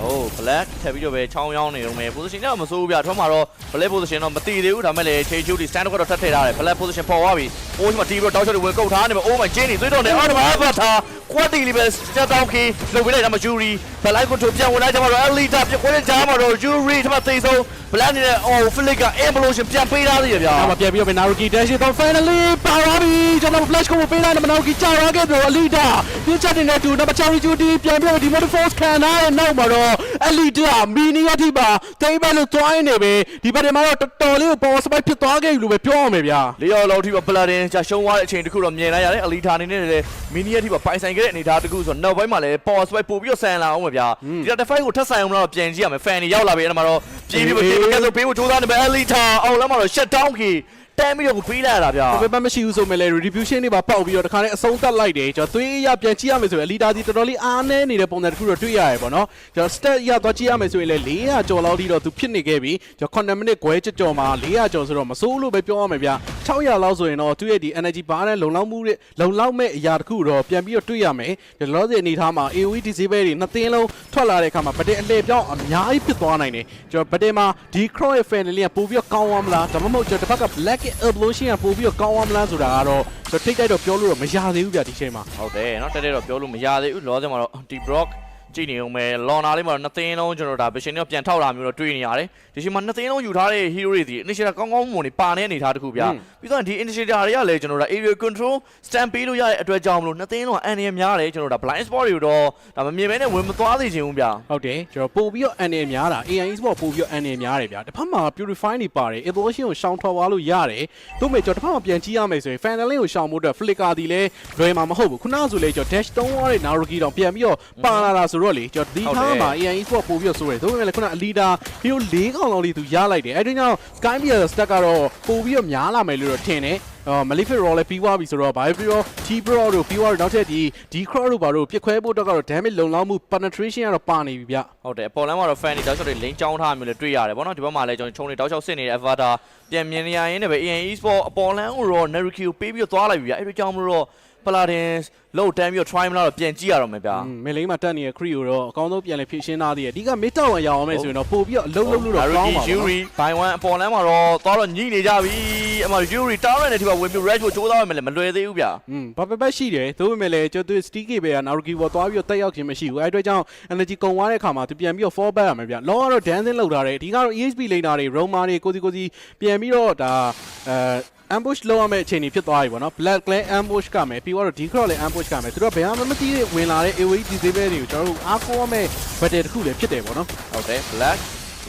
ဟုတ် black ထပ်ပြီးတော့ပဲချောင်းရောင်းနေတော့မယ် position တော့မစိုးဘူးဗျထွန်းမှာတော့ black position တော့မတည်သေးဘူးဒါမဲ့လေ Che Chu ဒီ stand ကတော့ထပ်ထည့်ထားတယ် black position ပေါ်သွားပြီအိုးဒီမှာတီးပြီးတော့တောက်ချောက်တွေဝင်ကုတ်ထားနေမှာ oh my Jenny သွေးတော့နေအော်ဒီမှာ avatar quality လေးပဲစက်တောင်းခီလုပ်ပေးလိုက်တာမှာ Yuri black ကိုထိုးပြန်ဝင်လိုက်ကြမှာတော့ Elita ပြခွင့်ကြားမှာတော့ Yuri ဒီမှာသိဆုံး black နေတဲ့ oh flick က implosion ပြန်ပေးထားသေးရဗျာနောက်မှပြန်ပြီးတော့ Naruki dash တော့ finally ပါသွားပြီ ကျွန်တော် flash ကိုပေးလိုက်တယ် Naruki ကြာသွားခဲ့တယ် Alita ပြစ်ချက်တင်တဲ့သူ number 6 duty ပြန်ပြီးတော့ Demon Force ခံထားတဲ့နောက်မှာတော့ Alita mini အထိပါတိတ်ပဲလို့တွိုင်းနေပဲဒီဘက်ထဲမှာတော့တော်တော်လေးကို power spike ဖြစ်သွားခဲ့ပြီလို့ပဲပြောအောင်မယ်ဗျာလေးယောက်လောက်ထိပါပလာတင်ကြာရှုံးသွားတဲ့အချိန်တခုတော့မြင်လိုက်ရတယ်အလီထာအနေနဲ့လည်းမီနီယာထိပါပိုင်ဆိုင်ခဲ့တဲ့အနေအထားတခုဆိုတော့နောက်ပိုင်းမှာလည်း power spike ပို့ပြီးတော့ဆန်လာအောင်ပဲဗျာဒီတော့ fight ကိုထပ်ဆိုင်အောင်တော့ပြန်ကြည့်ရမယ် fan တွေရောက်လာပြီအဲ့ဒါမှာတော့ပြေးပြီးတော့ပြေးပြီးတော့ပေးဖို့ကြိုးစားနေမယ်အလီထာအောင်လည်းမှာတော့ shut down ကြီး တမ်းပြီးတော့ပေးလိုက်ရတာဗျာဘယ်မှမရှိဘူးဆိုမဲ့လေ retribution တွေပါပေါက်ပြီးတော့တခါနဲ့အဆုံးသတ်လိုက်တယ်ကျွန်တော်သွေးရပြန်ကြည့်ရမယ်ဆိုရင် Alita ဒီတော်တော်လေးအားနည်းနေတဲ့ပုံစံတစ်ခုတော့တွေ့ရရပေါ့နော်ကျွန်တော် stat ရသွားကြည့်ရမယ်ဆိုရင်လေ400ကျော်လောက်ထိတော့သူဖြစ်နေခဲ့ပြီကျွန်တော်9မိနစ်ခွဲကြော်ကြော်မှာ400ကျော်ဆိုတော့မစိုးလို့ပဲပြောရမယ်ဗျ600လောက်ဆိုရင်တော့သူ့ရဲ့ဒီ energy bar နဲ့လုံလောက်မှုတဲ့လုံလောက်မဲ့အရာတစ်ခုတော့ပြန်ပြီးတော့တွေ့ရမယ်ဒီလောစီအနေထားမှာ AOE disable တွေနှစ်သင်းလုံးထွက်လာတဲ့အခါမှာဗတဲ့အလဲပြောင်းအများကြီးဖြစ်သွားနိုင်တယ်ကျွန်တော်ဗတဲ့မှာဒီ cross ရဲ့ family ကပို့ပြီးတော့ကောင်းသွားမလားဒါမှမဟုတ်ကျွန်တော်တစ်ဖက်က black evolution ကပို့ပြီးတော့ကောင်းသွားမလားဆိုတာကတော့ကျွန်တော်ထိတ်တိုက်တော့ပြောလို့တော့မရသေးဘူးဗျဒီချိန်မှာ ဟုတ်တယ်เนาะတက်တက်တော့ပြောလို့မရသေးဘူးလောဆယ်မှာတော့ D block ကြည့်နေအောင်မယ်လော်နာလေးမှာတော့နှစ်သိန်းလုံးကျွန်တော်ဒါ vision တော့ပြန်ထောက်လာမျိုးတော့တွေ့နေရတယ်ဒီချိန်မှာနှစ်သိန်းလုံးယူထားတဲ့ hero တွေဒီ initiator ကောင်းကောင်းမွန်နေပါနေတဲ့အနေအထားတစ်ခုဗျာပြီးတော့ဒီ initiator တွေကလည်းကျွန်တော်တို့ area control stand ပေးလို့ရတဲ့အတွက်ကြောင့်မလို့နှစ်သိန်းလုံးအန်ရများတယ်ကျွန်တော်တို့ဒါ blind spot တွေကိုတော့ဒါမမြင်ဘဲနဲ့ဝင်မသွားသေးချင်ဘူးဗျာဟုတ်တယ်ကျွန်တော်ပို့ပြီးတော့ NA များတာ AI sport ပို့ပြီးတော့ NA များတယ်ဗျာတစ်ဖက်မှာ purify နေပါတယ် evolution ကိုရှောင်ထွက်သွားလို့ရတယ်တို့မဲ့ကျွန်တော်တစ်ဖက်မှာပြန်ကြည့်ရမယ်ဆိုရင် final lane ကိုရှောင်ဖို့အတွက် flicker ဒီလဲလွယ်မှာမဟုတ်ဘူးခုနကဆိုလေကျွန်တော် dash တုံးသွားတဲ့ Naruki တောင်ပြန်ပြီးတော့ပါလာတာဆိုတော့လေကျွန်တော်ဒီထားမှာ AI sport ပို့ပြီးတော့ဆိုတယ်တို့မဲ့လေခုန Alita hero ၄កောင်လောက်လေးသူရလိုက်တယ်အဲ့ဒီကြောင့် Sky Beer stack ကတော့ပို့ပြီးတော့များလာမယ်လို့တော့ထင်တယ်အော် Malefic Roll လည်းပြီးသွားပြီဆိုတော့ Bio Pro T Pro တို့ပြီးသွားတော့နောက်ထပ်ဒီ D Crow တို့ဘာတို့ပြစ်ခွဲဖို့တော့ကတော့ damage လုံလောက်မှု penetration ကတော့ပါနေပြီဗျဟုတ်တယ်အပေါ်လမ်းမှာတော့ fan တွေတောက်ချောက်တွေလိန်ချောင်းထားမျိုးလည်းတွေ့ရတယ်ဗောနော်ဒီဘက်မှာလည်းကျွန်တော်ခြုံတွေတောက်ချောက်စစ်နေတဲ့ avatar ပြန်မြင်နေရရင်လည်းပဲ AN Esport အပေါ်လမ်းကိုတော့ Naruki ကိုပေးပြီးတော့သွားလိုက်ပြီဗျအဲ့ဒီကြောင့်မလို့တော့ Paladin လောက်တန်းပြီးတော့ try မလားတော့ပြန်ကြည့်ရတော့မယ်ဗျာမင်းလိမ့်မှာတက်နေတဲ့ Cree ကိုတော့အကောင်းဆုံးပြန်လဲဖြည့်ရှင်းသားသေးတယ်အဓိက mid tower ရအောင်မယ်ဆိုရင်တော့ပို့ပြီးတော့အလုံးလုံးလို့တော့ကောင်းပါယူဘူးရီဘိုင်ဝမ်အပေါ်လမ်းမှာတော့သွားတော့ညှိနေကြပြီအမယူရီတားရတဲ့ဒီမှာဝင်ပြီး red ကိုချိုးသားရမယ်လည်းမလွယ်သေးဘူးဗျာอืมဘာပဲပဲရှိတယ်သို့ပေမဲ့လည်းကျွန်တော် sticky ပဲက Naruki ပေါ်သွားပြီးတော့တက်ရောက်ခြင်းမရှိဘူးအဲအတွက်ကြောင့် energy ကုန်သွားတဲ့အခါမှာသူပြန်ပြီးတော့ fall back ရမယ်ဗျလောကတော့ dancing လောက်ထားတယ်အဓိကတော့ EXP လိမ့်တာတွေ Roma တွေကိုစီကိုစီပြန်ပြီးတော့ဒါအဲ ambush လောက်ရမယ့်အခြေအနေဖြစ်သွားပြီပေါ့နော် black clan ambush ကမယ်ပြီးတော့ decross လည်း ambush ကမယ်သူတို့ဘယ်မှမသိတဲ့ဝင်လာတဲ့ AOE disable တွေကိုကျွန်တော်တို့အားကိုးရမယ့် battle တစ်ခုလည်းဖြစ်တယ်ပေါ့နော်ဟုတ်တယ် black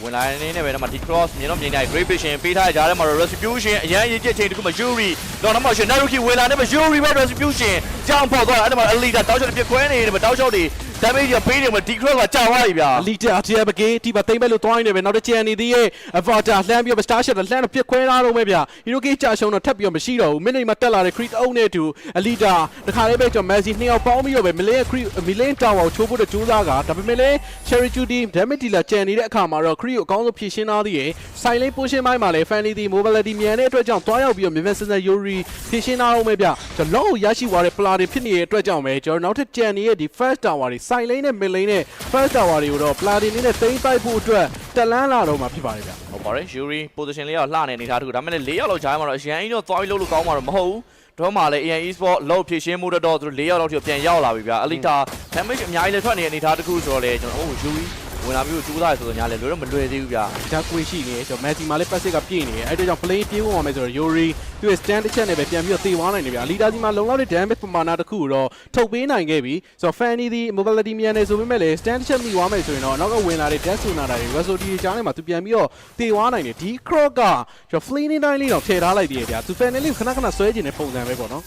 ဝင်လာနေနေပဲတော့ဒီ cross မြင်တော့မြင်နေ great vision ပေးထားတဲ့ကြားထဲမှာတော့ retribution အရင်ရေးချက်ချိန်တခုမှ Yuri တော့နောက်မှရှင် Naruki ဝင်လာနေမှာ Yuri ပဲ retribution ကြောင်ပေါက်သွားအဲ့ဒါမှ Alita တောက်ချောက်ပြက်ခွဲနေတယ်တောက်ချောက်တွေ damage ကပေးနေမှာဒီ cross ကကြာသွားပြီဗျာအလီတာအတီယဘကေဒီပါသိမ့်ပဲလို့တွိုင်းနေပဲနောက်တစ်ချန်နေသေးရဲ့အဗာတာလှမ်းပြီးတော့စတာရှက်လှမ်းတော့ပြစ်ခွဲထားတော့မယ်ဗျဟီရိုကေကြာရှုံတော့ထပ်ပြီးတော့မရှိတော့ဘူးမိနစ်မှာတက်လာတဲ့ခရစ်အုံးနဲ့အတူအလီတာတခါလေးပဲကျွန်တော်မက်ဆီနှစ်ယောက်ပေါင်းပြီးတော့ပဲမလင်းခရစ်မီလင်းတာဝါကိုချိုးဖို့တဲ့ကြိုးစားကဒါပေမဲ့လည်း Cherry Judy Damage Dealer ကြံနေတဲ့အခါမှာတော့ခရစ်ကိုအကောင်းဆုံးဖြည့်ရှင်းထားသေးရဲ့ Silent Potion ဘိုင်းမှာလည်း Fanny ဒီ Mobility မြန်တဲ့အတွက်ကြောင့်တွားရောက်ပြီးတော့မြင်မဲ့စစ Yuri ဖြည့်ရှင်းထားအောင်မယ်ဗျကျွန်တော်လုံးရရှိသွားတဲ့ Pla တွေဖြစ်နေတဲ့အတွက်ကြောင့်ပဲကျွန်တော်နောက်ထပ်ကြံနေတဲ့ဒီ First Tower တွေ Silent နဲ့ Mid Lane နဲ့ First Tower တွေကိုတော့ Pla တွေနဲ့သိမ်းပိုက်ဖို့အတွက်တလန်းလာတော့မှာဖြစ်ပါတယ်ဗျဟုတ်ပါတယ် Yuri position လေးရောက်လှနေနေတာတခုဒါပေမဲ့၄ရောက်လောက်ကြားမှာတော့အရန်ကြီးတော့သွားပြီးလို့လို့ကောင်းမှာတော့မဟုတ်ဘူးတော့မှလည်း AN Esport လောက်ဖြည့်ရှင်းမှုတော့သူတို့၄ရောက်လောက်ထိပြန်ရောက်လာပြီဗျာ Alita damage အများကြီးလည်းထွက်နေတဲ့အနေအထားတခုဆိုတော့လေကျွန်တော်ဟို Yuri ဝင်လာပြီးတော့ကျူးသားရဆိုတော့ညာလေလွယ်တော့မလွယ်သေးဘူးဗျာဓာတ်ကွေးရှိနေတယ်ကျွန်တော် Messi မှာလည်း passive ကပြည့်နေတယ်အဲ့ဒါကြောင့် play ပြေးဝင်အောင်မယ်ဆိုတော့ Yuri သူ့ရဲ့ stand တစ်ချက်နဲ့ပဲပြန်ပြီးတော့သေသွားနိုင်တယ်ဗျာလီတာစီမှာလုံလောက်တဲ့ damage ပမာဏတစ်ခုကိုတော့ထုတ်ပေးနိုင်ခဲ့ပြီဆိုတော့ Fanny ဒီ mobility မြန်နေဆိုပေမဲ့လည်း stand တစ်ချက်မိသွားမယ်ဆိုရင်တော့နောက်ကဝင်လာတဲ့ Death Sonata တွေ Russell D ကြားထဲမှာသူပြန်ပြီးတော့သေသွားနိုင်တယ်ဒီ Croc ကကျွန်တော် fleeting တိုင်းလေးတော့ထည့်ထားလိုက်သေးတယ်ဗျာသူ Fanny လေးကိုခဏခဏဆွဲကျင်တဲ့ပုံစံပဲပေါ့နော်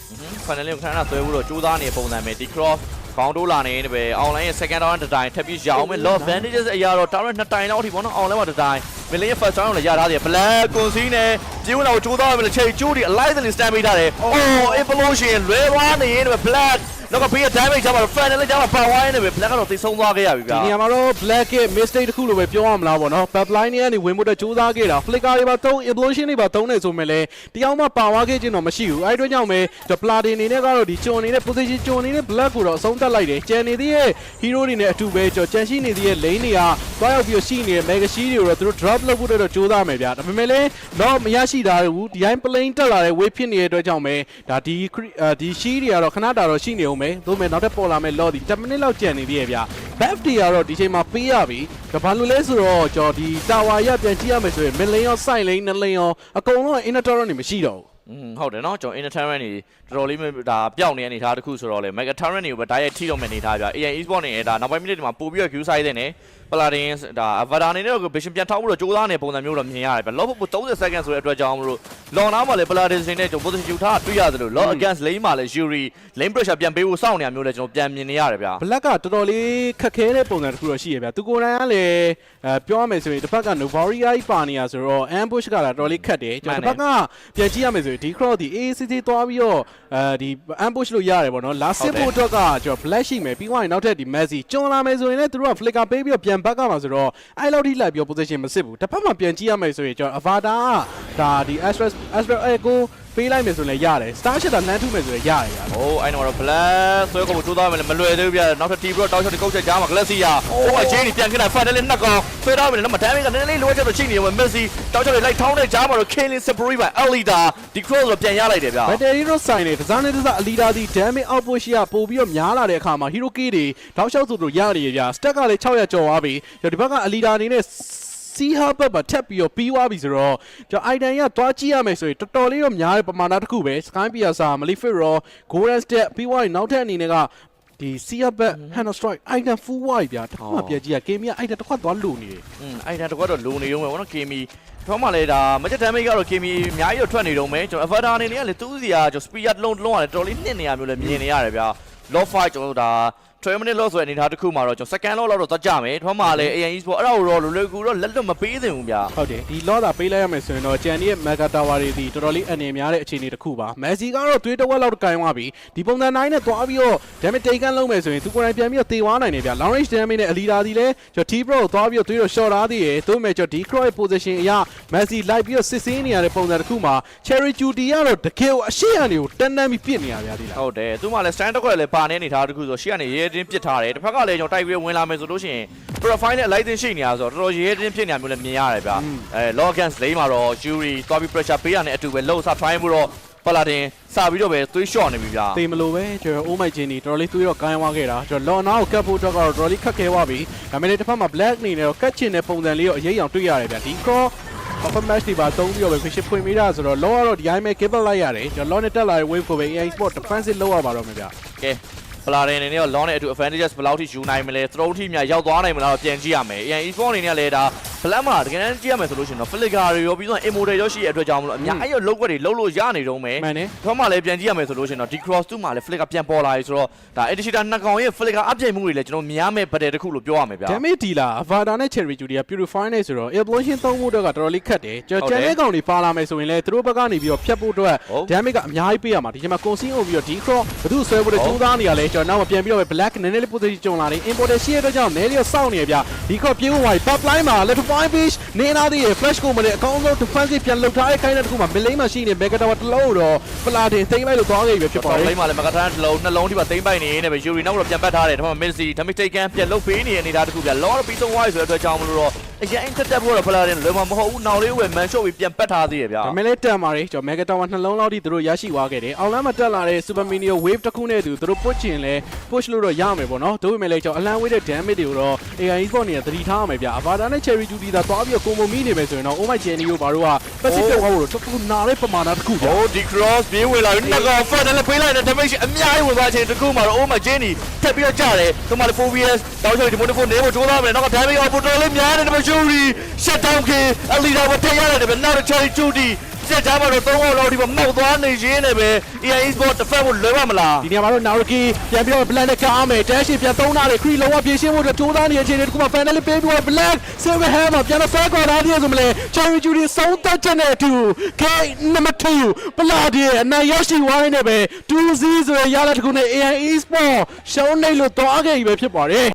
finally ကိုခဏခဏဆွဲပြီးတော့ကျူးသားနေတဲ့ပုံစံပဲဒီ cross ကောင်းတိုးလာနေတယ်ပဲ online ရဲ့ second round တစ်တိုင်ထပ်ပြီးရအောင်မယ် lot advantages အရာတော့ tower နှစ်တိုင်လောက်အထိပေါ့နော် online မှာတစ်တိုင် million ရဲ့ first round ကိုလည်းရထားတယ် black ကွန်စီနဲ့ပြေးဝင်လာကိုကြိုးစားရမယ်ချိန်ကျိုးဒီ alive နဲ့ stand ပေးထားတယ် oh implosion လွဲသွားနေတယ် black နောက်ကဘေးက damage ချမှာ final လည်းချမှာ power နဲ့ပဲ black ကတော့သိဆုံးသွားခဲ့ရပြီဗျာဒီနေရာမှာတော့ black ရဲ့ mistake တစ်ခုလို့ပဲပြောရမလားပေါ့နော် pipeline တွေကနေဝင်ဖို့အတွက်ကြိုးစားခဲ့တာ flicker တွေပါသုံး implosion တွေပါသုံးနေဆိုမဲ့လေတရားမှပါဝါခဲ့ခြင်းတော့မရှိဘူးအဲ့ဒီအတွက်ကြောင့်ပဲ the platin အနေနဲ့ကတော့ဒီကျွန်နေတဲ့ position ကျွန်နေတဲ့ black ကိုတော့အဆုံးသတ်လိုက်တယ်ကျန်နေသေးရဲ့ hero တွေနဲ့အတူပဲကျွန်ကြန်ရှိနေသေးရဲ့ lane တွေကတွားရောက်ပြီးရှိနေတဲ့ mega shield တွေကိုတော့သူတို့ drop လုပ်ဖို့အတွက်တော့ကြိုးစားမယ်ဗျာဒါပေမဲ့လည်းတော့မရရှိတာဘူးဒီတိုင်း plane တက်လာတဲ့ wave ဖြစ်နေတဲ့အတွက်ကြောင့်ပဲဒါဒီဒီ shield တွေကတော့ခဏတာတော့ရှိနေအောင်မယ်သို့မဲ့နောက်ထပ်ပေါ်လာမဲ့ law ဒီ10 minute လောက်ကျန်နေသေးရဲ့ဗျာ buff တွေကတော့ဒီချိန်မှာပေးရပြီဒါဘာလို့လဲဆိုတော့ကျွန်တော်ဒီ tower ရပြန်ကြည့်ရမယ်ဆိုရင် mid lane ရော side lane နှစ် lane ရောအကုန်လုံး inner tower နေမရှိတော့ဘူး อืมဟုတ်တယ်เนาะကျွန်တော် internet နေတော်တော်လေးဒါပျောက်နေတဲ့အနေထားတစ်ခုဆိုတော့လေ mega torrent တွေကိုပဲ direct ထိတော့မယ့်အနေထားပြ AI esport နေဒါနောက်ပိုင်း minute တွေမှာပို့ပြီးတော့ queue size တဲ့နေ paladin ဒါ avatar နေနဲ့ vision ပြန်ထောက်ဖို့တော့ကြိုးစားနေပုံစံမျိုးတော့မြင်ရတယ်ဗျ low ဖို့30 second ဆိုတဲ့အတွက်ကြောင့်မလို့ long နားမှာလေ paladin စင်နဲ့ကျွန်တော် position ယူထားတွေ့ရတယ်လို့ low against lane မှာလေ yuri lane pressure ပြန်ပေးဖို့စောင့်နေရမျိုးလေကျွန်တော်ပြန်မြင်နေရတယ်ဗျ black ကတော်တော်လေးခက်ခဲတဲ့ပုံစံတစ်ခုတော့ရှိရဗျာသူကိုယ်တိုင်ကလည်းအဲပြောရမယ်ဆိုရင်တစ်ဖက်က novaria ပါနေရဆိုတော့ ambush ကလည်းတော်တော်လေးခက်တယ်ကျွန်တော်တစ်ဖက်ကပြန်ကြည့်ရမယ်ဆို ရင်ဒီ cross ဒီ ACC သွားပြီးတော့အဲဒီ ambush လို့ရတယ်ပေါ့နော် last စစ်ဖို့အတွက်ကကျွန်တော် black ရှိမယ်ပြီးသွားရင်နောက်ထပ်ဒီ messi ကျွန်းလာမယ်ဆိုရင်လည်းသူတို့က flicker ပေးပြီးတော့ပြန် back ကမှာဆိုတော့အဲ့လောက်ထိလိုက်ပြီး position မစစ်ဘူးတစ်ဖက်မှာပြန်ကြည့်ရမယ်ဆိုရင်ကျွန်တော် avatar ကဒါဒီ astra astra အဲကို ပေးလိုက်မယ်ဆိုရင်လည်းရတယ် star shot တာလမ်းထုမယ်ဆိုရင်ရတယ်ဗျာ ဟိုအဲ့တော့ black ဆွဲကုန်ကြိုးစားမယ်မလွယ်သေးဘူးဗျနောက်ထပ် team ဘတော့တောက်ချက်တစ်ကုတ်ချက်ကြားမှာ glassy ရဟိုက chain ပြန်ခဏ final လေးနှစ်ကောင်ဆွဲတော့မယ်နော်မတမ်းမကနည်းနည်းလိုအပ်ချက်တော့ချိန်နေမှာ messi တောက်ချက်လေးလိုက်ထောင်းတဲ့ကြားမှာတော့ killing separate by elita ဒီ cross တော့ပြန်ရလိုက်တယ်ဗျဘက်တရီတို့ဆိုင်နေတစားနဲ့တစားအလီဒါဒီ damage output ရှိရပို့ပြီးတော့များလာတဲ့အခါမှာ hero key တွေတောက်လျှောက်ဆိုတို့ရနေရပြ stack ကလည်း600ကျော်သွားပြီဒီဘက်ကအလီဒါအနေနဲ့ စီဟာဘတ်ပါထက်ပြီးတော့ပြီးသွားပြီဆိုတော့ကျွန်တော် item ရသွားကြည့်ရမယ်ဆိုရင်တော်တော်လေးတော့များတဲ့ပမာဏတစ်ခုပဲ sky piazza malefic raw golden step ပြီးသွားရင်နောက်ထပ်အနေနဲ့ကဒီစီဟာဘတ် hand strike item full wide ပြထားမှပြကြည့်ရ game က item တစ်ခွက်သွားလိုနေတယ်อืมအဲ့ဒါတော့တော့လုံနေရုံပဲဗောနော် KMI ထောင်းမှလည်းဒါမချက် damage ကတော့ KMI အများကြီးတော့ထွက်နေတော့မယ်ကျွန်တော် avatar အနေနဲ့ကလေသူ့စီကကျွန်တော် speed တစ်လုံးတစ်လုံးကလည်းတော်တော်လေးနှစ်နေရမျိုးလည်းမြင်နေရတယ်ဗျာ low fight ကျွန်တော်တို့ဒါ 12 minute loss ဆိုတဲ့အနေထားတစ်ခုမှာတော့ကျွန်တော် second loss လောက်တော့သွားကြမယ်ထောင်းမှလည်း AN Esports အဲ့ဒါကိုတော့လွယ်လွယ်ကူတော့လက်လွတ်မပေးသင့်ဘူးဗျာဟုတ်တယ်ဒီလောတာပေးလိုက်ရမယ်ဆိုရင်တော့ဂျန်ဒီရဲ့ mega tower တွေဒီတော်တော်လေးအနေများတဲ့အခြေအနေတစ်ခုပါမက်ဆီကတော့သွေးတစ်ဝက်လောက်ကိုင်သွားပြီဒီပုံစံတိုင်းနဲ့သွားပြီးတော့ damage take ကန်လုံးမယ်ဆိုရင်သူကိုယ်တိုင်ပြန်ပြီးတော့တေသွားနိုင်တယ်ဗျ long range damage နဲ့အလီဒါဒီလဲကျွန်တော် T pro ကိုသွားပြီးတော့သွေးတော့ short ထားသေးတယ်သို့မဲ့ကျွန်တော် D croy position အရမက်ဆီလိုက်ပြီးတော့စစ်ဆေးနေရတဲ့ပုံစံတစ်ခုမှာ cherry duty ကတော့တကယ်ကိုအရှိအနေကိုတန်းတန်းပြီးပြစ်နေရဗျာဒီလားဟုတ်တယ်သူမှလည်း stand တစ်ခွက်လည်းပါနေအနေထားတစ်ခုဆိုရှေ့ကနေရဲတင်းပစ်ထားတယ်တစ်ဖက်ကလည်းကျွန်တော်တိုက်ပြီးဝင်လာမယ်ဆိုလို့ရှိရင် profile နဲ့ light ရှိနေရဆိုတော့တော်တော်ရဲတင်းဖြစ်နေမျိုးလည်းမြင်ရတယ်ဗျာအဲ logans လိမ့်မှာတော့ jury သွားပြီး pressure ပေးရတဲ့အတူပဲလှုပ်စား try မှုတော့ paladin စပြီးတော့ပဲသွေးလျှော့နေပြီဗျာတေမလို့ပဲကျွန်တော် oh my ချင်းဒီတော်တော်လေးသွေးတော့ကိုင်းသွားခဲ့တာကျွန်တော် law now ကတ်ဖို့အတွက်ကတော့တော်တော်လေးခက်ခဲသွားပြီဒါပေမဲ့တစ်ဖက်မှာ black အနေနဲ့တော့ကတ်ချင်တဲ့ပုံစံလေးကိုအရေးအောင်တွေ့ရတယ်ဗျဒီ cross offer match ဒီပါသုံးပြီးတော့ပဲ fish ဖွင့်မိတာဆိုတော့ law ကတော့ဒီအိုင်းမဲ့ give လိုက်ရတယ်ကျွန်တော် law နဲ့တက်လာတဲ့ wave ကိုပဲ AI sport defensive လောက်ရပါတော့မယ်ဗျကဲ paladin အနေနဲ့တော့ long နဲ့အတူ advantages ဘယ်လောက်ထိယူနိုင်မလဲ throw ထိများရောက်သွားနိုင်မလားတော့ပြန်ကြည့်ရမယ် AN Esports အနေနဲ့လည်းဒါ black မှာတကယ်တမ်းကြည့်ရမယ်ဆိုလို့ရှိရင်တော့ flicker တွေရောပြီးတော့ immortal ရောရှိတဲ့အတွက်ကြောင့်မလို့အများအဲ့ရလောက်ွက်တွေလုံးလို့ရနေတော့မယ်မှန်တယ်ထောမှလည်းပြန်ကြည့်ရမယ်ဆိုလို့ရှိရင်တော့ဒီ cross 2မှာလည်း flicker ပြန်ပေါ်လာပြီဆိုတော့ဒါ editor နှစ်ကောင်ရဲ့ flicker အပြိတ်မှုတွေလည်းကျွန်တော်များမဲ့ battle တစ်ခုလို့ပြောရမယ်ဗျာ damage dealer avada နဲ့ cherry judy က purify နေဆိုတော့ evolution သုံးဖို့အတွက်ကတော်တော်လေးခက်တယ်ကျွန်တော် channel ကောင်တွေပါလာမယ်ဆိုရင်လည်းသူတို့ဘက်ကနေပြီးတော့ဖြတ်ဖို့အတွက် damage ကအများကြီးပေးရမှာဒီချိန်မှာ consume over ပြီးတော့ဒီ cross ဘယ်သူဆွဲဖို့လဲကြိုးစားနေရလဲကျွန်တော်နောက်မှပြန်ပြီးတော့ black နည်းနည်းလေး position ကြုံလာတယ် importer ရှိရတဲ့ကြောင့်နည်းလေးစောင့်နေရဗျဒီ cross ပြေးဖို့ဝိုင်း top line မှာ left point fish နေနာသေးရ flash ကိုမလဲအကောင်းဆုံး defensive ပြန်လှုပ်ထားတဲ့ခိုင်းတဲ့တစ်ခုမှာ mid lane မှာရှိနေ mega tower တစ်လုံးတော့ platin သိမ်းလိုက်လို့သွားခဲ့ပြီဖြစ်ပါပေါ်တလိယ်မ့်မှာလည်းမကထန်းတစ်လုံးနှလုံးထိပါသိမ့်ပိုက်နေနေပဲ Yuri နောက်တော့ပြန်ပတ်ထားတယ်ဒါမှမဟုတ် Messi ဒါမှမဟုတ် Taken ပြန်လုတ်ပေးနေတဲ့အနေသားတစ်ခုဗျာ Lord ပြီးဆုံးသွားပြီဆိုတဲ့အတွက်ကြောင့်မလို့တော့ အရင်တက်တက်ဖို့တော့ Paladin လွယ်မှာမဟုတ်ဘူးနောက်လေးဝယ် man shot ပြီးပြန်ပတ်ထားသေးတယ်ဗျာဒါပေမဲ့လည်းတက်มาတယ်ကျွန်တော် mega tower နှလုံးလောက်ထိသူတို့ရရှိသွားခဲ့တယ်အောင်လမ်းမှာတက်လာတဲ့ super mini wave တစ်ခုနဲ့သူသူတို့ push ချင်လဲ push လို့တော့ရမယ်ပေါ့နော်ဒါပေမဲ့လည်းကျွန်တော်အလံဝေးတဲ့ damage တွေကိုတော့ AI sport နေသတိထားရမယ်ဗျ avada နဲ့ cherry duty သာသွားပြီးတော့ combo မိနေမယ်ဆိုရင်တော့ oh my jenny တို့ဘာလို့က pacific war ကိုတော်တော်နားတဲ့ပမာဏတစ်ခုဗျဟိုဒီ cross ပြေးဝင်လာပြီးနှစ်ကောင် front နဲ့ပေးလိုက်တဲ့ damage အများကြီးဝင်သွားခြင်းတစ်ခုမှာတော့ oh my jenny ထပ်ပြီးတော့ကြတယ်သူမှလည်း 4vs တောက်ချုပ်ဒီမိုတိုဖိုနေဖို့ကြိုးစားမယ်နောက်က damage အော်ပိုတော်လေးများနေတယ် Yuri shut down ခင် Alida မထည့်ရတယ်ဗျနောက် Cherry Judy ချက်ကြားမှာတော့သုံးအောင်လောက်ဒီမှာမောက်သွားနေရင်းနဲ့ပဲ EA Sport defense ကိုလွယ်ပါမလားဒီနေရာမှာတော့ Naruki ပြန်ပြီးတော့ Black နဲ့ကအားမယ် Dash ပြန်သုံးတာလေ Cree လုံးဝပြေရှင်းဖို့အတွက်ကြိုးစားနေတဲ့အခြေအနေတစ်ခုမှာ finally ပေးပြီးတော့ Black Silver Hammer ပြန်တော့ fair ကော်တာတည်းဆိုမလဲ Cherry Judy ဆုံးသက်ချက်နဲ့အတူ K number 2 Blood ရဲ့အနိုင်ရရှိဝိုင်းနဲ့ပဲ2-0ဆိုရရတဲ့တစ်ခုနဲ့ AIE Sport ရှုံးနေလို့တော့အခဲ့ကြီးပဲဖြစ်ပါတယ်